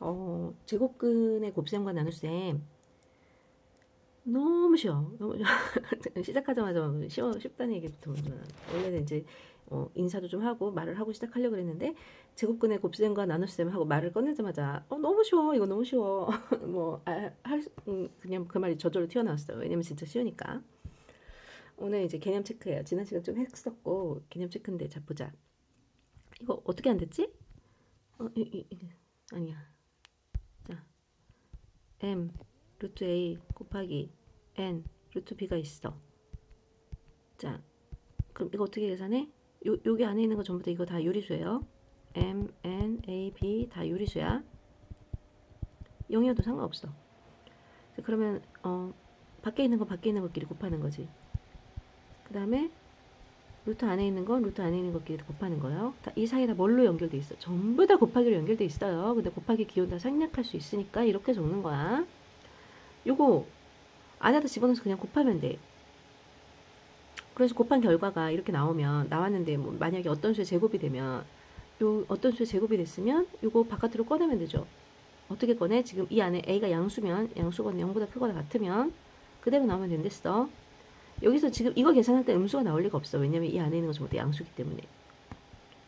어, 제곱근의 곱셈과 나눗셈 너무 쉬워. 너무 쉬워. 시작하자마자 쉬워, 쉽다는 얘기부터. 원래는 이제 어, 인사도 좀 하고 말을 하고 시작하려고 그랬는데 제곱근의 곱셈과 나눗셈 하고 말을 꺼내자마자 어, 너무 쉬워. 이거 너무 쉬워. 뭐 아, 할, 음, 그냥 그 말이 저절로 튀어나왔어요. 왜냐면 진짜 쉬우니까. 오늘 이제 개념 체크예요. 지난 시간 좀 했었고 개념 체크인데 자 보자. 이거 어떻게 안 됐지? 어, 이, 이, 이, 아니야. 자, m 루트 a 곱하기 n 루트 b가 있어. 자, 그럼 이거 어떻게 계산해? 요, 여기 안에 있는 거 전부 다 이거 다 요리수예요. m, n, a, b 다 요리수야. 0이어도 상관없어. 그러면 어, 밖에 있는 거 밖에 있는 것끼리 곱하는 거지. 그 다음에 루트 안에 있는 건 루트 안에 있는 것끼리 곱하는 거예요. 이 사이 다 뭘로 연결돼 있어? 전부 다 곱하기로 연결돼 있어요. 근데 곱하기 기호 다 생략할 수 있으니까 이렇게 적는 거야. 요거 안에다 집어넣어서 그냥 곱하면 돼. 그래서 곱한 결과가 이렇게 나오면 나왔는데 뭐 만약에 어떤 수의 제곱이 되면 요 어떤 수의 제곱이 됐으면 요거 바깥으로 꺼내면 되죠. 어떻게 꺼내? 지금 이 안에 a가 양수면 양수가 0보다 크거나 같으면 그대로 나오면 된댔어. 여기서 지금 이거 계산할 때 음수가 나올 리가 없어. 왜냐면 이 안에 있는 건 전부 다 양수기 때문에.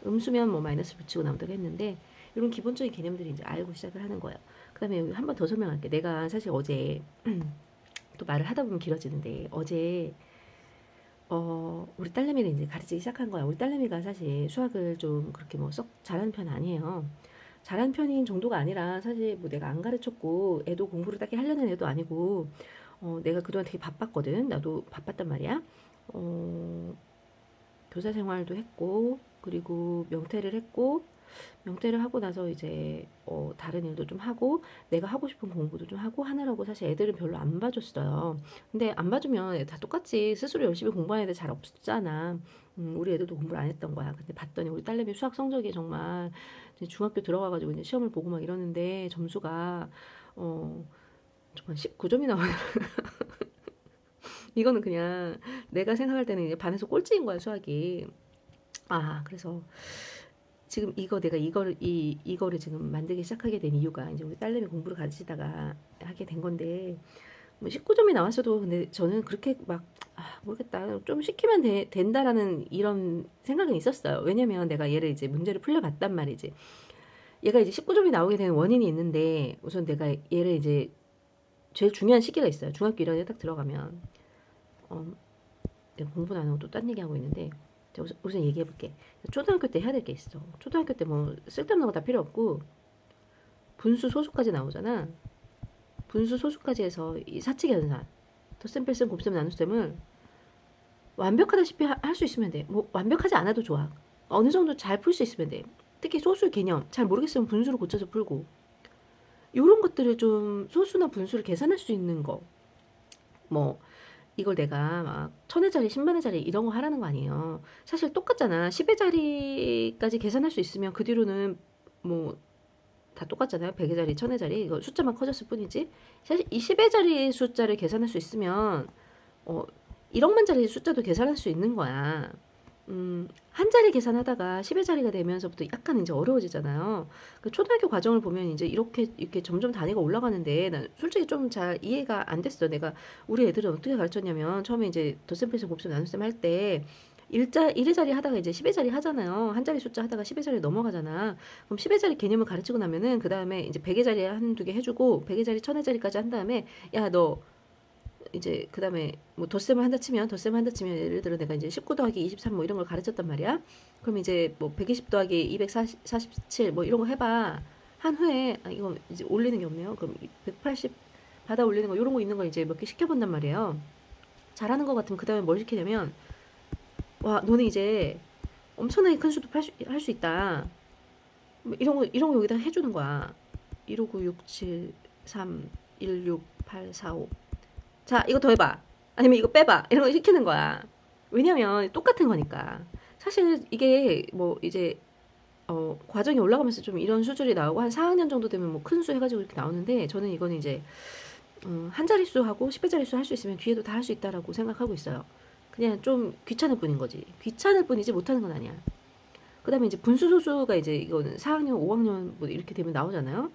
음수면 뭐 마이너스 붙이고 나온다고 했는데 이런 기본적인 개념들이 이제 알고 시작을 하는 거예요. 그 다음에 여기 한 번 더 설명할게. 내가 사실 어제 또 말을 하다 보면 길어지는데 어제 어 우리 딸내미를 이제 가르치기 시작한 거야. 우리 딸내미가 사실 수학을 좀 그렇게 뭐 썩 잘하는 편 아니에요. 잘하는 편인 정도가 아니라 사실 뭐 내가 안 가르쳤고 애도 공부를 딱히 하려는 애도 아니고 어, 내가 그동안 되게 바빴거든. 나도 바빴단 말이야. 어, 교사 생활도 했고, 그리고 명퇴를 했고, 명퇴를 하고 나서 이제 어, 다른 일도 좀 하고 내가 하고 싶은 공부도 좀 하고 하느라고 사실 애들은 별로 안 봐줬어요. 근데 안 봐주면 다 똑같이 스스로 열심히 공부하는 애들 잘 없잖아. 음, 우리 애들도 공부를 안 했던 거야. 근데 봤더니 우리 딸내미 수학 성적이 정말 중학교 들어가가지고 이제 시험을 보고 막 이러는데 점수가 어 정말 19점이 나와요. 이거는 그냥 내가 생각할 때는 이제 반에서 꼴찌인 거야 수학이. 아 그래서 지금 이거 내가 이거를 이 이거를 지금 만들기 시작하게 된 이유가 이제 우리 딸내미 공부를 가르치다가 하게 된 건데 뭐 19점이 나왔어도 근데 저는 그렇게 막 아, 모르겠다 좀 시키면 되, 된다라는 이런 생각은 있었어요. 왜냐면 내가 얘를 이제 문제를 풀려봤단 말이지. 얘가 이제 19점이 나오게 되는 원인이 있는데 우선 내가 얘를 이제 제일 중요한 시기가 있어요. 중학교 1학년에 딱 들어가면 어, 내가 공부는 안 하고 또 딴 얘기하고 있는데 우선, 우선 얘기해볼게. 초등학교 때 해야 될 게 있어. 초등학교 때 뭐 쓸데없는 거 다 필요 없고 분수 소수까지 나오잖아. 분수 소수까지 해서 이 사칙 연산, 덧셈, 뺄셈, 곱셈, 나눗셈을 완벽하다시피 할 수 있으면 돼. 뭐 완벽하지 않아도 좋아. 어느 정도 잘 풀 수 있으면 돼. 특히 소수 개념 잘 모르겠으면 분수로 고쳐서 풀고 이런 것들을 좀 소수나 분수를 계산할 수 있는 거. 뭐 이걸 내가 막 천의 자리, 십만의 자리 이런 거 하라는 거 아니에요. 사실 똑같잖아. 10의 자리까지 계산할 수 있으면 그 뒤로는 뭐 다 똑같잖아요. 100의 자리, 천의 자리 이거 숫자만 커졌을 뿐이지. 사실 이 10의 자리 숫자를 계산할 수 있으면 어 1억만 자리 숫자도 계산할 수 있는 거야. 음, 한 자리 계산하다가 10의 자리가 되면서부터 약간 이제 어려워지잖아요. 그 초등학교 과정을 보면 이제 이렇게 이렇게 점점 단위가 올라가는데 난 솔직히 좀 잘 이해가 안 됐어. 내가 우리 애들은 어떻게 가르쳤냐면 처음에 이제 덧셈 뺄셈 곱셈 나눗셈 할 때 일자 1의 자리 하다가 이제 10의 자리 하잖아요. 한 자리 숫자 하다가 10의 자리 넘어가잖아. 그럼 10의 자리 개념을 가르치고 나면은 그다음에 이제 100의 자리 한두 개 해주고 100의 자리 1000의 자리까지 한 다음에 야 너 이제 그 다음에 뭐 덧셈을 한다 치면 덧셈을 한다 치면 예를 들어 내가 이제 19 더하기 23 뭐 이런 걸 가르쳤단 말이야. 그럼 이제 뭐 120 더하기 247 뭐 이런 거 해봐. 한 회에 아 이거 이제 올리는 게 없네요. 그럼 180 받아 올리는 거 이런 거 있는 거 이제 몇 개 시켜본단 말이에요. 잘하는 것 같으면 그 다음에 뭘 시키냐면 와 너는 이제 엄청나게 큰 수도 할수 있다. 뭐 이런 거 이런 거 여기다 해주는 거야. 159 6 7 3 1 6 8 4 5 자, 이거 더 해봐. 아니면 이거 빼봐. 이런 거 시키는 거야. 왜냐면 똑같은 거니까. 사실 이게 뭐 이제 어, 과정이 올라가면서 좀 이런 수준이 나오고 한 4학년 정도 되면 뭐 큰 수 해가지고 이렇게 나오는데 저는 이거는 이제 음, 한 자릿수 하고 10배 자릿수 할 수 있으면 뒤에도 다 할 수 있다라고 생각하고 있어요. 그냥 좀 귀찮을 뿐인 거지. 귀찮을 뿐이지 못하는 건 아니야. 그 다음에 이제 분수 소수가 이제 이거는 4학년, 5학년 뭐 이렇게 되면 나오잖아요.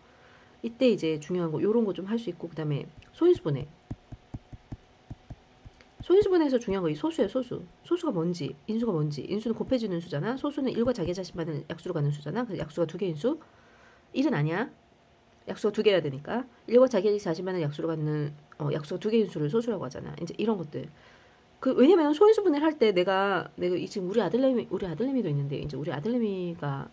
이때 이제 중요한 거 요런 거 좀 할 수 있고 그 다음에 소인수분해. 소인수분해에서 중요한 거 이 소수예요, 소수. 소수가 뭔지, 인수가 뭔지. 인수는 곱해지는 수잖아. 소수는 1과 자기 자신만은 약수로 가는 수잖아. 그래서 약수가 두 개인 수. 1은 아니야. 약수가 두 개여야 되니까 1과 자기 자신만은 약수로 갖는 어, 약수가 두 개인 수를 소수라고 하잖아. 이제 이런 것들. 그 왜냐면 소인수 분해를 할 때 내가 내가 이 지금 우리 아들내미 우리 아들내미도 있는데 이제 우리 아들내미가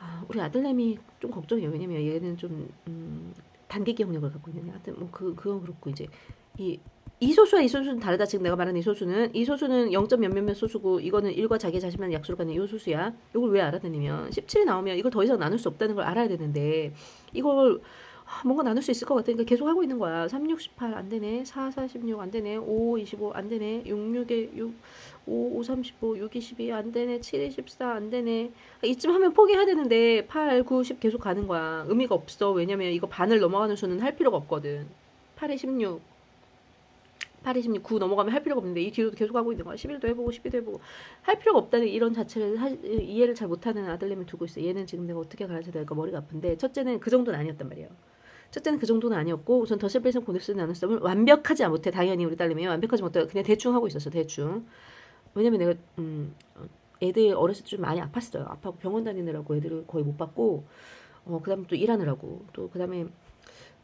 아, 우리 아들내미 좀 걱정이에요. 왜냐면 얘는 좀 음, 단기 기억력을 갖고 있는 애. 하여튼 뭐그 그건 그렇고 이제 이 이 소수와 이 소수는 다르다. 지금 내가 말하는 이 소수는 이 소수는 0. 몇 몇몇 소수고 이거는 1과 자기 자신만 약수로 가는 이 소수야. 이걸 왜 알아내냐면 17이 나오면 이걸 더 이상 나눌 수 없다는 걸 알아야 되는데 이걸 아, 뭔가 나눌 수 있을 것 같으니까 계속 하고 있는 거야. 3, 6, 18 안 되네. 4, 4, 16안 되네. 5, 25 안 되네. 6, 6에 6, 5, 5, 35, 6, 22 안 되네. 7, 24 안 되네. 이쯤 하면 포기해야 되는데 8, 9, 10 계속 가는 거야. 의미가 없어. 왜냐면 이거 반을 넘어가는 수는 할 필요가 없거든. 8에 16. 8에 16, 9 넘어가면 할 필요가 없는데 이 뒤로도 계속 하고 있는 거야. 11도 해보고 12도 해보고 할 필요가 없다는 이런 자체를 하, 이해를 잘 못하는 아들내미 두고 있어. 얘는 지금 내가 어떻게 가르쳐야 될까 머리가 아픈데 첫째는 그 정도는 아니었단 말이에요. 첫째는 그 정도는 아니었고 우선 더실베이션 고넥스 나눗셈을 완벽하지 못해 당연히 우리 딸내미 완벽하지 못해 그냥 대충 하고 있었어 대충 왜냐면 내가 음 애들 어렸을 때 좀 많이 아팠어요 아파고 병원 다니느라고 애들을 거의 못 봤고 어 그다음에 또 일하느라고 또 그다음에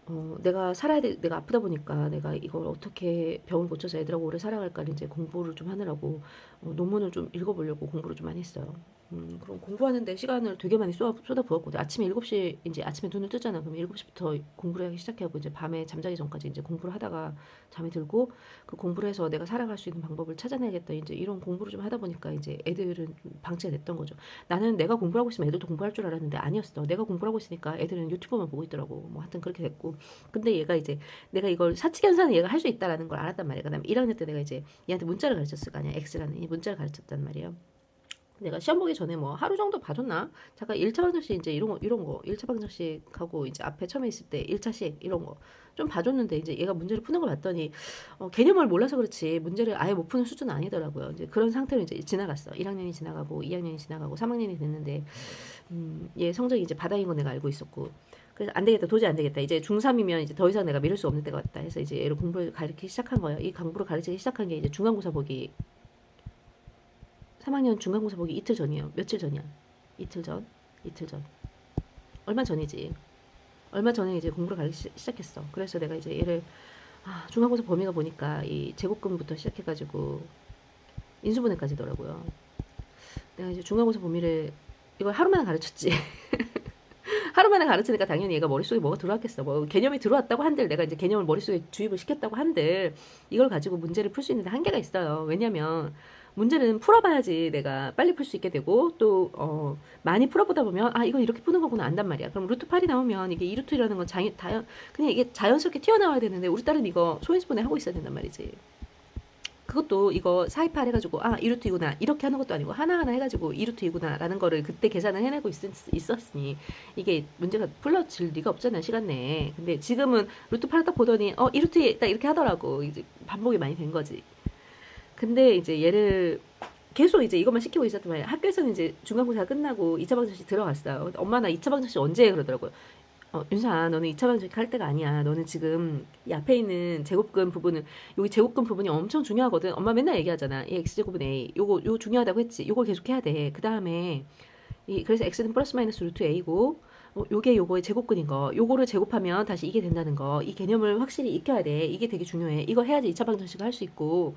어, 내가 살아야 돼, 내가 아프다 보니까 내가 이걸 어떻게 병을 고쳐서 애들하고 오래 살아갈까 이제 공부를 좀 하느라고 어, 논문을 좀 읽어보려고 공부를 좀 많이 했어요. 음, 그럼 공부하는데 시간을 되게 많이 쏟아, 쏟아부었거든. 아침에 7시, 이제 아침에 눈을 뜨잖아. 그럼 7시부터 공부를 하기 시작하고, 이제 밤에 잠자기 전까지 이제 공부를 하다가 잠이 들고, 그 공부를 해서 내가 살아갈 수 있는 방법을 찾아내야겠다. 이제 이런 공부를 좀 하다 보니까 이제 애들은 좀 방치가 됐던 거죠. 나는 내가 공부를 하고 있으면 애들도 공부할 줄 알았는데 아니었어. 내가 공부를 하고 있으니까 애들은 유튜브만 보고 있더라고. 뭐 하여튼 그렇게 됐고. 근데 얘가 이제 내가 이걸 사치견사는 얘가 할 수 있다라는 걸 알았단 말이야. 그 다음에 1학년 때 내가 이제 얘한테 문자를 가르쳤을 거 아니야. X라는 이 문자를 가르쳤단 말이에요. 내가 시험 보기 전에 뭐 하루 정도 봐줬나? 잠깐 1차 방정식 이제 이런 거, 이런 거, 1차 방정식하고 이제 앞에 처음에 있을 때 1차식 이런 거 좀 봐줬는데 이제 얘가 문제를 푸는 걸 봤더니 어, 개념을 몰라서 그렇지 문제를 아예 못 푸는 수준은 아니더라고요. 이제 그런 상태로 이제 지나갔어. 1학년이 지나가고 2학년이 지나가고 3학년이 됐는데 음, 얘 성적이 이제 바닥인 거 내가 알고 있었고 그래서 안 되겠다 도저히 안 되겠다 이제 중3이면 이제 더 이상 내가 미룰 수 없는 때가 왔다 해서 이제 얘를 공부를 가르치기 시작한 거예요. 이 공부를 가르치기 시작한 게 이제 중간고사 보기 3학년 중간고사 보기 이틀 전이에요. 며칠 전이야? 이틀 전? 이틀 전. 얼마 전이지. 얼마 전에 이제 공부를 가르치기 시 작했어. 그래서 내가 이제 얘를 아, 중간고사 범위가 보니까 이 제곱근부터 시작해가지고 인수분해까지더라고요. 내가 이제 중간고사 범위를 이걸 하루 만에 가르쳤지. 하루 만에 가르치니까 당연히 얘가 머릿속에 뭐가 들어왔겠어. 뭐 개념이 들어왔다고 한들 내가 이제 개념을 머릿속에 주입을 시켰다고 한들 이걸 가지고 문제를 풀 수 있는데 한계가 있어요. 왜냐면 문제는 풀어봐야지 내가 빨리 풀 수 있게 되고 또 어, 많이 풀어보다 보면 아 이거 이렇게 푸는 거구나 안단 말이야. 그럼 루트 8이 나오면 이게 2루트라는 건 자연, 그냥 이게 자연스럽게 튀어나와야 되는데 우리 딸은 이거 소인수분해 하고 있어야 된단 말이지. 그것도 이거 428 해가지고 아 2루트이구나 이렇게 하는 것도 아니고 하나하나 해가지고 2루트이구나 라는 거를 그때 계산을 해내고 있, 있었으니 이게 문제가 풀려질 리가 없잖아 시간 내에 근데 지금은 루트 8을 딱 보더니 어 2루트 딱 이렇게 하더라고 이제 반복이 많이 된 거지 근데 이제 얘를 계속 이제 이것만 시키고 있었단 말이야. 학교에서는 이제 중간고사 끝나고 2차 방정식 들어갔어요. 엄마 나 2차 방정식 언제 해? 그러더라고요. 어, 윤사, 너는 2차 방정식 할 때가 아니야. 너는 지금 이 앞에 있는 제곱근 부분은 여기 제곱근 부분이 엄청 중요하거든. 엄마 맨날 얘기하잖아. 이 x제곱은 a. 요거 요거 중요하다고 했지. 요걸 계속 해야 돼. 그다음에 이 그래서 x는 플러스 마이너스 루트 a고 어, 요게 요거의 제곱근인 거. 요거를 제곱하면 다시 이게 된다는 거. 이 개념을 확실히 익혀야 돼. 이게 되게 중요해. 이거 해야지 2차 방정식을 할 수 있고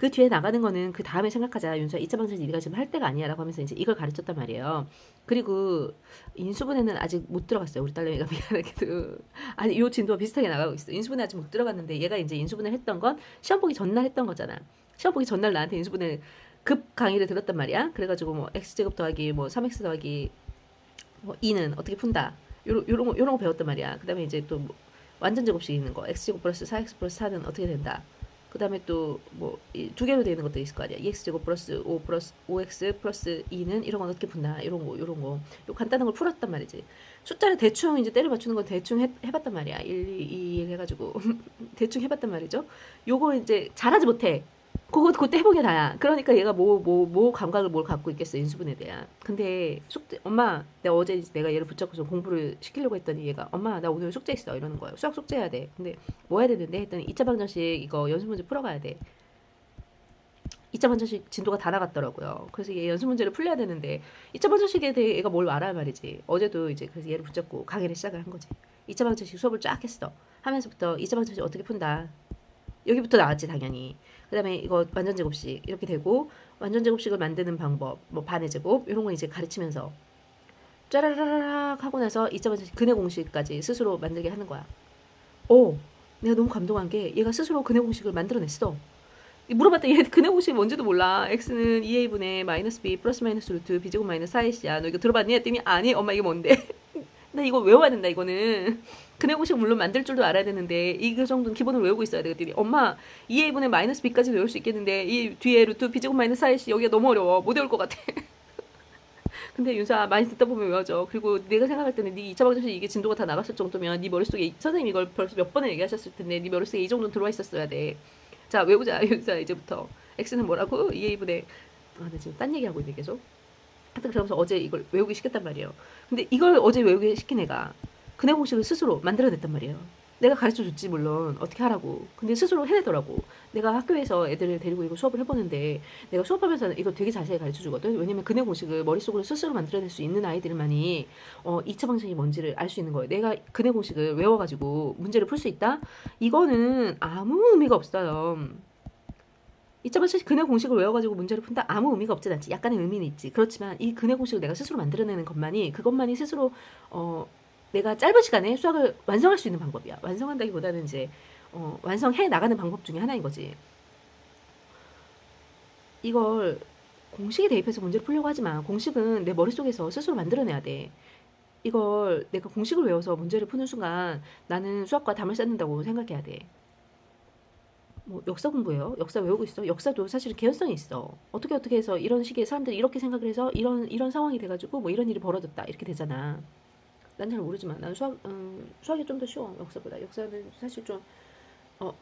그 뒤에 나가는 거는 그 다음에 생각하자. 윤서 2차 방정식 네가 지금 할 때가 아니야 라고 하면서 이제 이걸 가르쳤단 말이에요. 그리고 인수분해는 아직 못 들어갔어요. 우리 딸내미가 미안하게도. 아니 요 진도가 비슷하게 나가고 있어. 인수분해 아직 못 들어갔는데 얘가 이제 인수분해를 했던 건 시험 보기 전날 했던 거잖아. 시험 보기 전날 나한테 인수분해 급 강의를 들었단 말이야. 그래가지고 뭐 x제곱 더하기 뭐 3x 더하기 뭐 2는 어떻게 푼다. 요런 요런 거 요런 거 배웠단 말이야. 그 다음에 이제 또 뭐 완전 제곱식 있는 거 x제곱 플러스 4x 플러스 4는 어떻게 된다. 그 다음에 또 뭐 두 개로 되는 것도 있을 거 아니야. 2x제곱 플러스 5 플러스 5x 플러스 2는 이런 건 어떻게 푼다. 이런 거 이런 거. 요 간단한 걸 풀었단 말이지. 숫자를 대충 이제 때려 맞추는 건 대충 해, 해봤단 말이야. 1, 2, 2 해가지고 대충 해봤단 말이죠. 요거 이제 잘하지 못해. 그거 그때 해본 게 다야. 그러니까 얘가 뭐뭐 뭐 감각을 뭘 갖고 있겠어 인수분에 대한. 근데 숙제 엄마 내가 어제 내가 얘를 붙잡고서 공부를 시키려고 했더니 얘가 엄마 나 오늘 숙제 있어 이러는 거예요. 수학 숙제 해야 돼. 근데 뭐 해야 되는데 했더니 2차 방정식 이거 연습 문제 풀어가야 돼. 2차 방정식 진도가 다 나갔더라고요. 그래서 얘 연습 문제를 풀려야 되는데 2차 방정식에 대해 얘가 뭘 알아야 말이지. 어제도 이제 그래서 얘를 붙잡고 강의를 시작을 한 거지. 2차 방정식 수업을 쫙 했어. 하면서부터 2차 방정식 어떻게 푼다. 여기부터 나왔지 당연히. 그 다음에 이거 완전 제곱식 이렇게 되고 완전 제곱식을 만드는 방법, 뭐 반의 제곱 이런 거 이제 가르치면서 짜라라락 하고 나서 2차 방정식 근해 공식까지 스스로 만들게 하는 거야. 오, 내가 너무 감동한 게 얘가 스스로 근해 공식을 만들어냈어. 물어봤더니 얘 근해 공식이 뭔지도 몰라. x는 2a분의 마이너스 b 플러스 마이너스 루트 b제곱 마이너스 4ac야. 너 이거 들어봤니? 했더니 아니 엄마 이게 뭔데? 나 이거 외워야 된다 이거는. 근해 공식 물론 만들 줄도 알아야 되는데 이거 정도는 기본으로 외우고 있어야 되거든요. 엄마 2a분의 마이너스 b까지 외울 수 있겠는데 이 뒤에 루트 b제곱 마이너스 4ac 여기가 너무 어려워. 못 외울 것 같아. 근데 윤사 많이 듣다 보면 외워져. 그리고 내가 생각할 때는 네 2차 방정식 이게 진도가 다 나갔을 정도면 네 머릿속에 선생님 이걸 벌써 몇 번을 얘기하셨을 텐데 네 머릿속에 이 정도는 들어와 있었어야 돼. 자 외우자 윤사 이제부터 x는 뭐라고 2a분의 아나 지금 딴 얘기하고 있네 계속. 하여튼 그러면서 어제 이걸 외우기 시켰단 말이에요. 근데 이걸 어제 외우기 시킨 애가 근해 공식을 스스로 만들어냈단 말이에요. 내가 가르쳐 줬지 물론 어떻게 하라고. 근데 스스로 해내더라고. 내가 학교에서 애들을 데리고 이거 수업을 해보는데 내가 수업하면서 이거 되게 자세히 가르쳐 주거든. 왜냐면 근해 공식을 머릿속으로 스스로 만들어낼 수 있는 아이들만이 어 2차 방정이 뭔지를 알 수 있는 거예요. 내가 근해 공식을 외워가지고 문제를 풀 수 있다? 이거는 아무 의미가 없어요. 2차 방정식 근해 공식을 외워가지고 문제를 푼다? 아무 의미가 없진 않지. 약간의 의미는 있지. 그렇지만 이 근해 공식을 내가 스스로 만들어내는 것만이 그것만이 스스로 어 내가 짧은 시간에 수학을 완성할 수 있는 방법이야. 완성한다기보다는 이제 어, 완성해 나가는 방법 중에 하나인 거지. 이걸 공식에 대입해서 문제를 풀려고 하지 마. 공식은 내 머릿속에서 스스로 만들어내야 돼. 이걸 내가 공식을 외워서 문제를 푸는 순간 나는 수학과 담을 쌓는다고 생각해야 돼. 뭐 역사 공부예요. 역사 외우고 있어. 역사도 사실 개연성이 있어. 어떻게 어떻게 해서 이런 식의 사람들이 이렇게 생각을 해서 이런 이런 상황이 돼가지고 뭐 이런 일이 벌어졌다 이렇게 되잖아. 난 잘 모르지만 난 수학 음, 수학이 좀 더 쉬워 역사보다. 역사는 사실 좀 어, 어,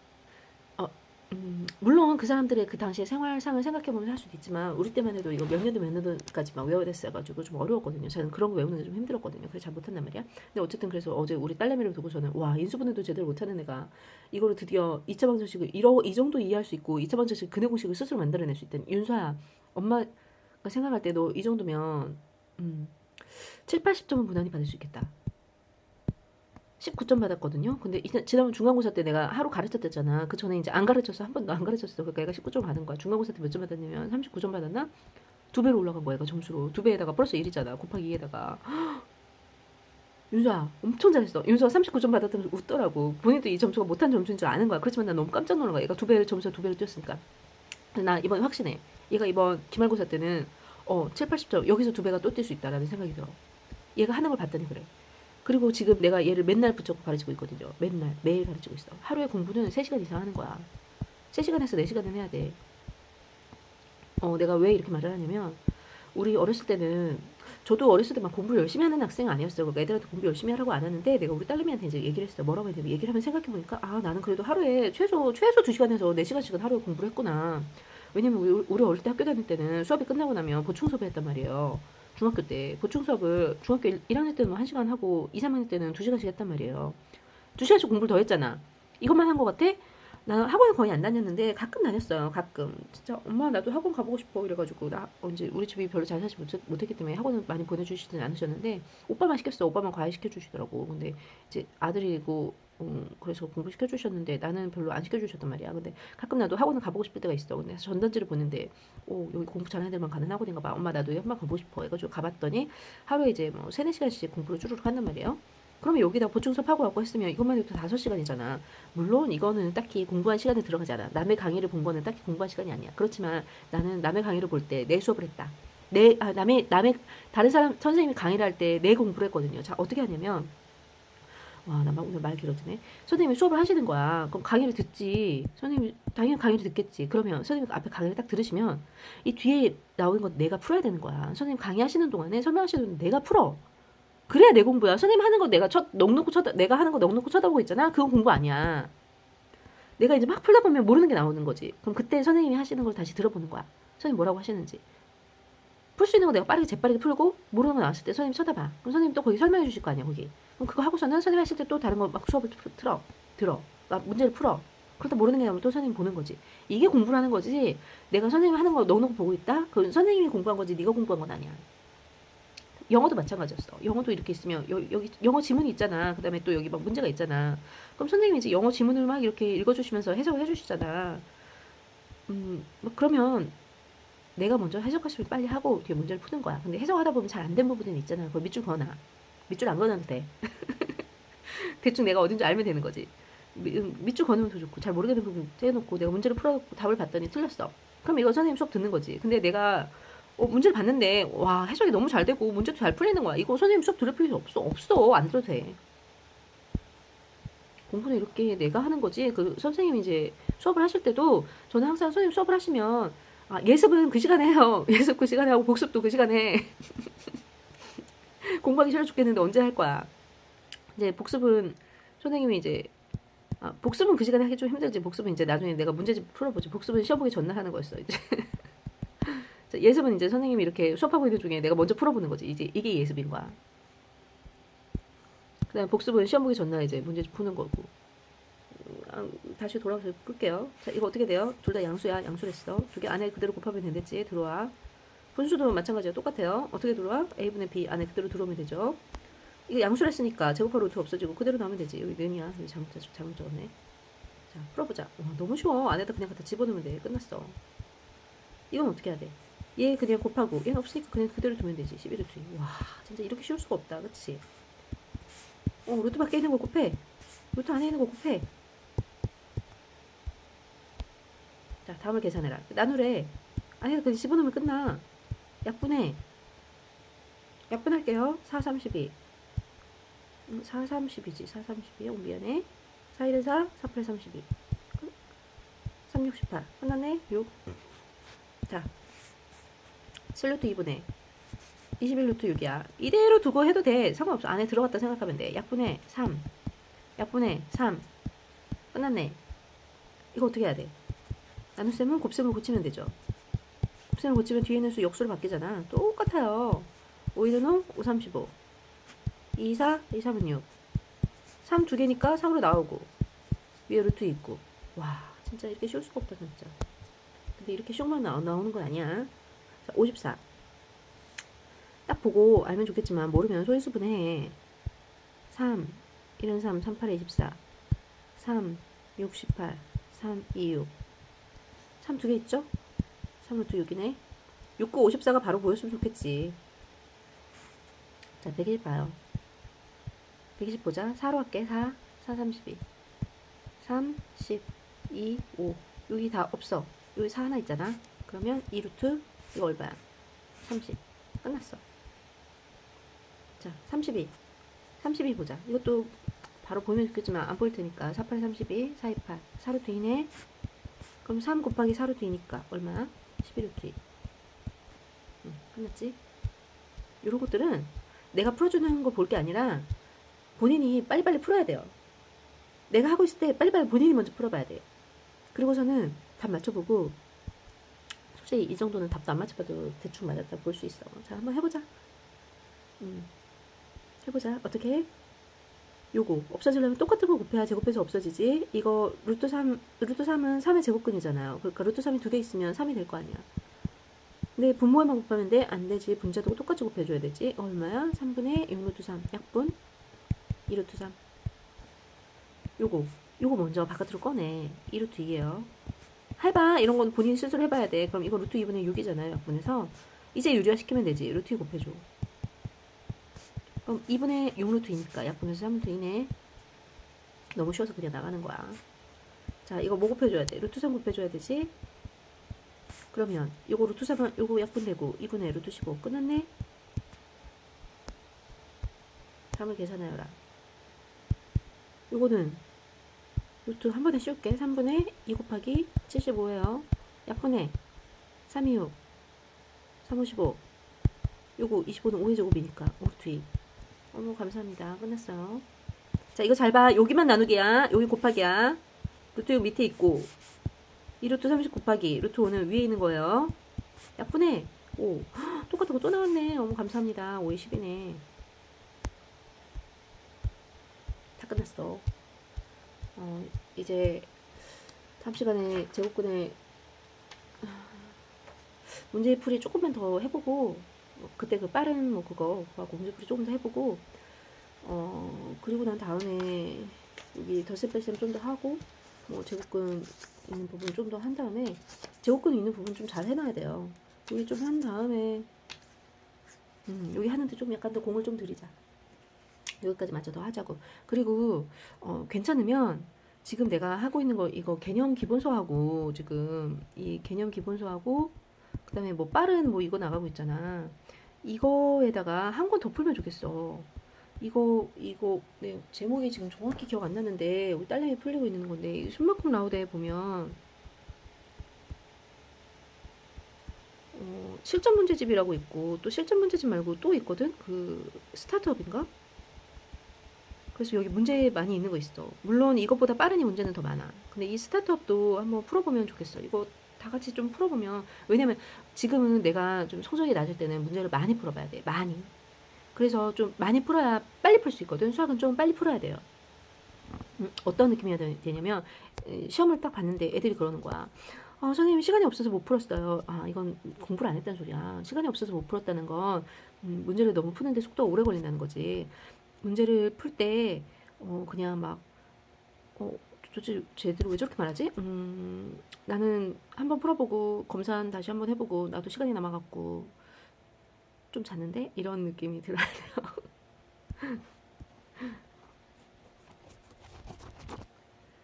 음, 물론 그 사람들의 그 당시의 생활상을 생각해보면 할 수도 있지만 우리 때만 해도 이거 몇 년도 몇 년도까지 막 외워야 됐어가지고 좀 어려웠거든요. 저는 그런 거 외우는 게 좀 힘들었거든요. 그래서 잘 못한단 말이야. 근데 어쨌든 그래서 어제 우리 딸내미를 두고 저는 와 인수분해도 제대로 못하는 애가 이거를 드디어 2차 방정식을 이러, 이 정도 이해할 수 있고 2차 방정식 근해 공식을 스스로 만들어낼 수 있다는 윤서야 엄마가 생각할 때너이 정도면 음, 7, 80점은 무난히 받을 수 있겠다. 19점 받았거든요. 근데 지난번 중간고사 때 내가 하루 가르쳤댔잖아. 그 전에 이제 안 가르쳐서 한 번도 안 가르쳤어. 그러니까 얘가 19점 받은 거야. 중간고사 때 몇 점 받았냐면 39점 받았나? 두 배로 올라간 거야. 얘가 점수로. 두 배에다가 플러스 1이잖아. 곱하기 2에다가. 윤수아 엄청 잘했어. 윤수아 39점 받았다면서 웃더라고. 본인도 이 점수가 못한 점수인 줄 아는 거야. 그렇지만 난 너무 깜짝 놀란 거야. 얘가 두 배를 점수가 두 배로 뛰었으니까. 나 이번 확신해. 얘가 이번 기말고사 때는 어 7, 80점 여기서 두 배가 또 뛸 수 있다라는 생각이 들어. 얘가 하는 걸 봤더니 그래. 그리고 지금 내가 얘를 맨날 붙잡고 가르치고 있거든요. 맨날 매일 가르치고 있어. 하루에 공부는 3시간 이상 하는 거야. 3시간에서 4시간은 해야 돼. 어, 내가 왜 이렇게 말을 하냐면 우리 어렸을 때는 저도 어렸을 때 막 공부를 열심히 하는 학생 아니었어요. 그러니까 애들한테 공부 열심히 하라고 안 하는데 내가 우리 딸내미한테 이제 얘기를 했어요. 뭐라고 했냐면 얘기를 하면 생각해 보니까 아 나는 그래도 하루에 최소 최소 2시간에서 4시간씩은 하루에 공부를 했구나. 왜냐면 우리, 우리 어릴 때 학교 다닐 때는 수업이 끝나고 나면 보충 수업을 했단 말이에요. 중학교 때 보충 수업을 중학교 1, 1학년 때는 뭐 1시간 하고 2, 3학년 때는 2시간씩 했단 말이에요. 2시간씩 공부를 더 했잖아. 이것만 한 것 같아? 나는 학원을 거의 안 다녔는데 가끔 다녔어요. 가끔. 진짜 엄마 나도 학원 가보고 싶어 이래가지고 나 언제 우리 집이 별로 잘 사지 못, 했기 때문에 학원을 많이 보내주시진 않으셨는데 오빠만 시켰어. 오빠만 과외 시켜주시더라고. 근데 이제 아들이고 음, 그래서 공부 시켜주셨는데 나는 별로 안 시켜주셨단 말이야. 근데 가끔 나도 학원을 가보고 싶을 때가 있어. 근데 전단지를 보는데 오 여기 공부 잘하는 애들만 가는 학원인가 봐. 엄마 나도 한번 가보고 싶어. 해가지고 가봤더니 하루에 이제 뭐 세네 시간씩 공부를 쭈르륵 한단 말이에요. 그러면 여기다 보충 수업하고 왔고 했으면 이것만 해도 다섯 시간이잖아. 물론 이거는 딱히 공부한 시간에 들어가지 않아. 남의 강의를 본 거는 딱히 공부한 시간이 아니야. 그렇지만 나는 남의 강의를 볼 때 내 수업을 했다. 내, 아, 남의, 남의, 다른 사람, 선생님이 강의를 할 때 내 공부를 했거든요. 자, 어떻게 하냐면, 와, 나 오늘 말 길어지네. 선생님이 수업을 하시는 거야. 그럼 강의를 듣지. 선생님이 당연히 강의를 듣겠지. 그러면 선생님 앞에 강의를 딱 들으시면 이 뒤에 나오는 건 내가 풀어야 되는 거야. 선생님 강의하시는 동안에 설명하시는 동안에 내가 풀어. 그래야 내 공부야. 선생님 하는 거 내가 쳐, 넉넉히 쳐다, 내가 하는 거 넉넉히 쳐다보고 있잖아. 그건 공부 아니야. 내가 이제 막 풀다 보면 모르는 게 나오는 거지. 그럼 그때 선생님이 하시는 걸 다시 들어보는 거야. 선생님 뭐라고 하시는지. 풀 수 있는 거 내가 빠르게 재빠르게 풀고 모르는 거 나왔을 때 선생님 쳐다봐. 그럼 선생님 또 거기 설명해 주실 거 아니야 거기. 그럼 그거 하고서는 선생님 하실 때 또 다른 거 막 수업을 틀- 틀어 들어. 막 문제를 풀어. 그러다 모르는 게 나오면 또 선생님 보는 거지. 이게 공부라는 거지. 내가 선생님 하는 거 넉넉 보고 있다. 그건 선생님이 공부한 거지 네가 공부한 건 아니야. 영어도 마찬가지였어. 영어도 이렇게 있으면 여, 여기 영어 지문이 있잖아. 그다음에 또 여기 막 문제가 있잖아. 그럼 선생님이 이제 영어 지문을 막 이렇게 읽어주시면서 해석을 해주시잖아. 음, 뭐 그러면 내가 먼저 해석하시면 빨리 하고 뒤에 문제를 푸는 거야. 근데 해석하다 보면 잘 안 된 부분은 있잖아. 그걸 밑줄 그어놔. 밑줄 안 그어놔도 돼. 대충 내가 어딘지 알면 되는 거지. 미- 음, 밑줄 그어놓으면 더 좋고 잘 모르겠는 부분 떼놓고 내가 문제를 풀어놓고 답을 봤더니 틀렸어. 그럼 이거 선생님 수업 듣는 거지. 근데 내가 어, 문제를 봤는데 와 해석이 너무 잘 되고 문제도 잘 풀리는 거야. 이거 선생님 수업 들을 필요 없어. 없어. 안 들어도 돼. 공부는 이렇게 내가 하는 거지. 그 선생님이 이제 수업을 하실 때도 저는 항상 선생님 수업을 하시면 아, 예습은 그 시간에 해요. 예습 그 시간에 하고 복습도 그 시간에 해. 공부하기 싫어 죽겠는데 언제 할 거야. 이제 복습은 선생님이 이제 아, 복습은 그 시간에 하기 좀 힘들지. 복습은 이제 나중에 내가 문제집 풀어보지. 복습은 시험 보기 전날 하는 거였어. 이제 자, 예습은 이제 선생님이 이렇게 수업하고 있는 중에 내가 먼저 풀어보는 거지. 이제 이게 예습인 거야. 그다음에 복습은 시험 보기 전날 이제 문제집 푸는 거고. 아, 다시 돌아와서 풀게요. 자, 이거 어떻게 돼요? 둘 다 양수야. 양수랬어. 두 개 안에 그대로 곱하면 되겠지. 들어와. 분수도 마찬가지야. 똑같아요. 어떻게 들어와? a분의 b 안에 그대로 들어오면 되죠. 이거 양수를 했으니까 제곱할 루트 없어지고 그대로 나오면 되지. 여기 는이야. 여기 잘못, 잘못 적었네. 자, 풀어보자. 와, 너무 쉬워. 안에다 그냥 갖다 집어넣으면 돼. 끝났어. 이건 어떻게 해야 돼? 얘 그냥 곱하고 얘는 없으니까 그냥 그대로 두면 되지. 11루트. 와, 진짜 이렇게 쉬울 수가 없다. 그치? 어, 루트 밖에 있는 거 곱해. 루트 안에 있는 거 곱해. 다음을 계산해라. 나누래. 안에다 그냥 집어넣으면 끝나. 약분해. 약분할게요. 4, 32. 음, 4, 32지. 4, 32. 어, 미안해. 4, 1은 4, 4, 8, 32. 3, 6, 18. 끝났네? 6. 자. 7루트 2분의 21루트 6이야. 이대로 두고 해도 돼. 상관없어. 안에 들어갔다 생각하면 돼. 약분의 3. 약분의 3. 끝났네. 이거 어떻게 해야 돼? 나눗셈은 곱셈을 고치면 되죠. 곱셈을 고치면 뒤에 있는 수 역수로 바뀌잖아. 똑같아요. 5, 1은 5, 5, 35. 2, 4, 2, 3은 6. 3 두 개니까 3으로 나오고. 위에 루트 있고. 와, 진짜 이렇게 쉬울 수가 없다, 진짜. 근데 이렇게 쉬운만 나, 나오는 건 아니야. 자, 54. 딱 보고 알면 좋겠지만, 모르면 소인수 분해. 3, 1은 3, 3, 8에 24. 3, 6, 18. 3, 2, 6. 3 두 개 있죠? 3 루트 6이네. 6, 9, 54가 바로 보였으면 좋겠지. 자, 120 봐요. 120 보자. 4로 할게. 4, 4, 32. 3, 10, 2, 5. 여기 다 없어. 여기 4 하나 있잖아. 그러면 2루트, 이거 얼마야? 30. 끝났어. 자, 32. 32 보자. 이것도 바로 보면 좋겠지만 안 보일 테니까. 4, 8, 32, 4, 2, 8. 4루트 2네. 그럼 3 곱하기 4루트 2니까 얼마야? 11루트 2. 응, 끝났지? 이런 것들은 내가 풀어주는 거 볼 게 아니라 본인이 빨리빨리 풀어야 돼요. 내가 하고 있을 때 빨리빨리 본인이 먼저 풀어봐야 돼요. 그리고서는 답 맞춰보고 솔직히 이 정도는 답도 안 맞춰봐도 대충 맞았다 볼 수 있어. 자, 한번 해보자. 음, 해보자. 어떻게 해? 요거 없어지려면 똑같은 거 곱해야 제곱해서 없어지지. 이거 루트 3, 루트 3은 3의 제곱근이잖아요. 그러니까 루트 3이 두 개 있으면 3이 될 거 아니야. 근데 분모에만 곱하면 돼? 안 되지. 분자도 똑같이 곱해줘야 되지. 얼마야? 3분의 6루트 3. 약분 2루트 3. 요거. 요거 먼저 바깥으로 꺼내. 2루트 2예요. 해봐. 이런 건 본인 스스로 해봐야 돼. 그럼 이거 루트 2분의 6이잖아요. 약분해서. 이제 유리화 시키면 되지. 루트 2 곱해줘. 그럼 2분의 6루트이니까 약분해서 3루트 2네. 너무 쉬워서 그냥 나가는 거야. 자, 이거 뭐 곱해줘야 돼? 루트 3 곱해줘야 되지? 그러면 요거 루트 3은 요거 약분되고 2분의 루트 15 끝났네? 다음을 계산하여라. 요거는 루트 한 번에 씌울게. 3분의 2 곱하기 75예요. 약분해. 3, 2, 6. 3, 5, 15. 요거 25는 5의 제곱이니까 5루트 2. 어머 감사합니다. 끝났어요. 자 이거 잘 봐. 여기만 나누기야. 여기 곱하기야. 루트 6 밑에 있고 2루트 30 곱하기 루트 5는 위에 있는 거예요. 약분해. 오, 헉, 똑같은 거 또 나왔네. 너무 감사합니다. 5에 10이네. 다 끝났어. 어, 이제 다음 시간에 제곱근의 문제풀이 조금만 더 해보고 뭐 그때 그 빠른 뭐 그거 그거하고 문제풀이 조금 더 해보고 어 그리고 난 다음에 여기 덧셈 뺄셈 좀 더 하고 뭐 제곱근 있는 부분 좀 더 한 다음에 제곱근 있는 부분 좀 잘 해놔야 돼요. 여기 좀 한 다음에 음 여기 하는데 좀 약간 더 공을 좀 들이자. 여기까지 맞춰 더 하자고. 그리고 어 괜찮으면 지금 내가 하고 있는 거 이거 개념 기본서하고 지금 이 개념 기본서하고 그 다음에 뭐 빠른 뭐 이거 나가고 있잖아. 이거에다가 한 권 더 풀면 좋겠어. 이거 이거 네 제목이 지금 정확히 기억 안 나는데 우리 딸내미 풀리고 있는 건데 숨막kum 라우드에 보면 어, 실전 문제집이라고 있고 또 실전 문제집 말고 또 있거든? 그 스타트업인가? 그래서 여기 문제 많이 있는 거 있어. 물론 이것보다 빠른 이 문제는 더 많아. 근데 이 스타트업도 한번 풀어보면 좋겠어. 이거 다 같이 좀 풀어보면 왜냐면 지금은 내가 좀 성적이 낮을 때는 문제를 많이 풀어봐야 돼 많이 그래서 좀 많이 풀어야 빨리 풀 수 있거든. 수학은 좀 빨리 풀어야 돼요. 음, 어떤 느낌이 되냐면 시험을 딱 봤는데 애들이 그러는 거야. 아, 선생님 시간이 없어서 못 풀었어요. 아, 이건 공부를 안 했다는 소리야. 시간이 없어서 못 풀었다는 건 음, 문제를 너무 푸는데 속도가 오래 걸린다는 거지. 문제를 풀 때 어, 그냥 막 어, 도대체 제대로 왜 저렇게 말하지? 음, 나는 한번 풀어보고 검사 다시 한번 해보고 나도 시간이 남아갖고 좀 잤는데 이런 느낌이 들어요.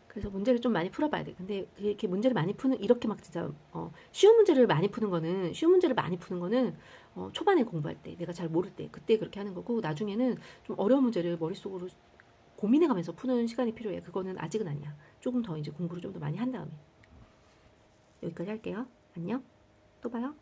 그래서 문제를 좀 많이 풀어봐야 돼. 근데 이렇게 문제를 많이 푸는 이렇게 막 진짜 어, 쉬운 문제를 많이 푸는 거는 쉬운 문제를 많이 푸는 거는 어, 초반에 공부할 때 내가 잘 모를 때 그때 그렇게 하는 거고 나중에는 좀 어려운 문제를 머릿속으로 고민해가면서 푸는 시간이 필요해. 그거는 아직은 아니야. 조금 더 이제 공부를 좀 더 많이 한 다음에 여기까지 할게요. 안녕. 또 봐요.